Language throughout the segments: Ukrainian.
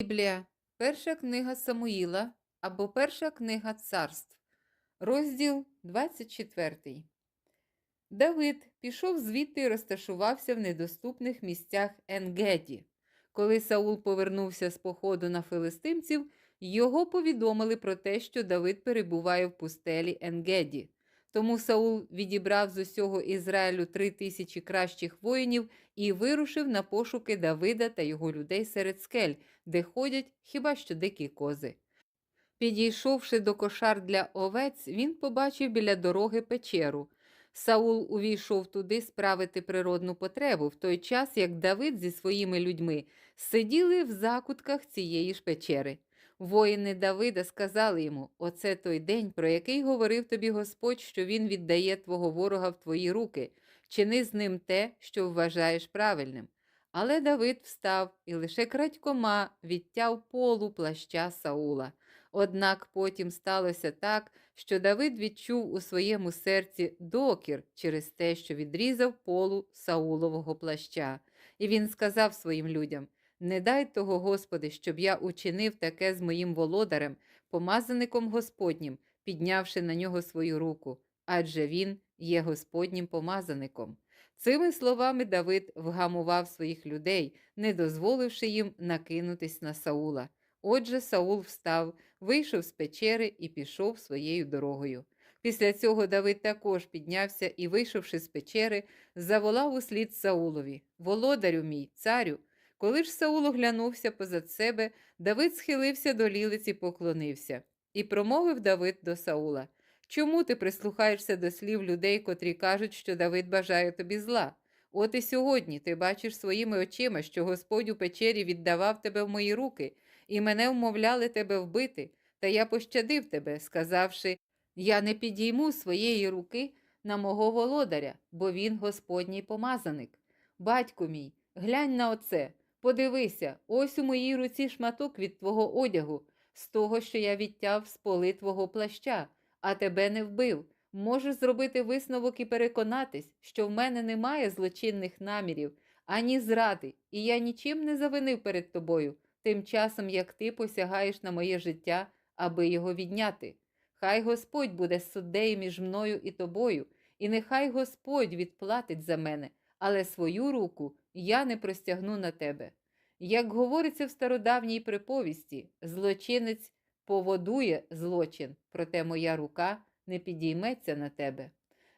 Біблія, перша книга Самуїла або перша книга царств, розділ 24. Давид пішов звідти і розташувався в недоступних місцях Енгеді. Коли Саул повернувся з походу на филистимців, його повідомили про те, що Давид перебуває в пустелі Енгеді. Тому Саул відібрав з усього Ізраїлю три тисячі кращих воїнів і вирушив на пошуки Давида та його людей серед скель, де ходять хіба що дикі кози. Підійшовши до кошар для овець, він побачив біля дороги печеру. Саул увійшов туди справити природну потребу, в той час як Давид зі своїми людьми сиділи в закутках цієї ж печери. Воїни Давида сказали йому: Оце той день, про який говорив тобі Господь, що він віддає твого ворога в твої руки, чини з ним те, що вважаєш правильним. Але Давид встав і лише крадькома відтяв полу плаща Саула. Однак потім сталося так, що Давид відчув у своєму серці докір через те, що відрізав полу Саулового плаща. І він сказав своїм людям: Не дай того, Господи, щоб я учинив таке з моїм володарем, помазаником Господнім, піднявши на нього свою руку, адже він є Господнім помазаником. Цими словами Давид вгамував своїх людей, не дозволивши їм накинутись на Саула. Отже, Саул встав, вийшов з печери і пішов своєю дорогою. Після цього Давид також піднявся і, вийшовши з печери, заволав услід Саулові Володарю мій, царю. Коли ж Саул оглянувся позад себе, Давид схилився до лілиці, поклонився. І промовив Давид до Саула Чому ти прислухаєшся до слів людей, котрі кажуть, що Давид бажає тобі зла? От і сьогодні ти бачиш своїми очима, що Господь у печері віддавав тебе в мої руки, і мене вмовляли тебе вбити, та я пощадив тебе, сказавши Я не підійму своєї руки на мого володаря, бо він Господній помазаник. Батьку мій, глянь на оце, подивися, ось у моїй руці шматок від твого одягу, з того, що я відтяв з поли твого плаща, а тебе не вбив. Можеш зробити висновок і переконатись, що в мене немає злочинних намірів, ані зради, і я нічим не завинив перед тобою, тим часом як ти посягаєш на моє життя, аби його відняти. Хай Господь буде суддею між мною і тобою, і нехай Господь відплатить за мене, але свою руку я не простягну на тебе. Як говориться в стародавній приповісті, злочинець поводує злочин, проте моя рука не підійметься на тебе.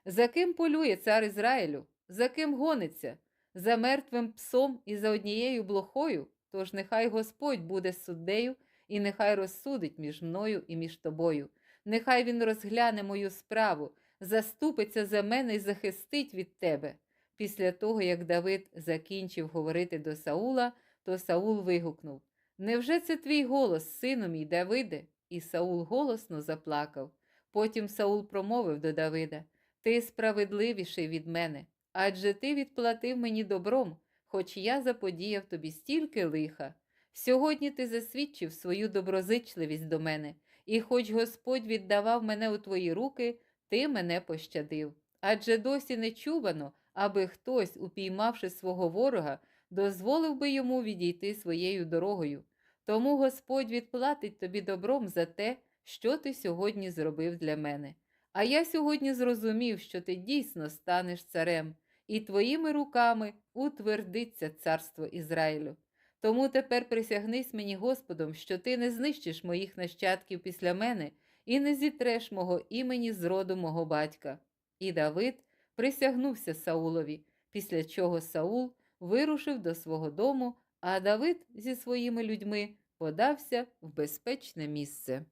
За ким полює цар Ізраїлю? За ким гониться? За мертвим псом і за однією блохою? Тож нехай Господь буде суддею, і нехай розсудить між мною і між тобою. Нехай він розгляне мою справу, заступиться за мене і захистить від тебе. Після того, як Давид закінчив говорити до Саула, то Саул вигукнув Невже це твій голос, сину мій Давиде? І Саул голосно заплакав. Потім Саул промовив до Давида Ти справедливіший від мене, адже ти відплатив мені добром, хоч я заподіяв тобі стільки лиха. Сьогодні ти засвідчив свою доброзичливість до мене, і хоч Господь віддавав мене у твої руки, ти мене пощадив. Адже досі не чувано, аби хтось, упіймавши свого ворога, дозволив би йому відійти своєю дорогою. Тому Господь відплатить тобі добром за те, що ти сьогодні зробив для мене. А я сьогодні зрозумів, що ти дійсно станеш царем, і твоїми руками утвердиться царство Ізраїлю. Тому тепер присягнись мені Господом, що ти не знищиш моїх нащадків після мене і не зітреш мого імені з роду мого батька. І Давид присягнувся Саулові, після чого Саул вирушив до свого дому, а Давид зі своїми людьми подався в безпечне місце.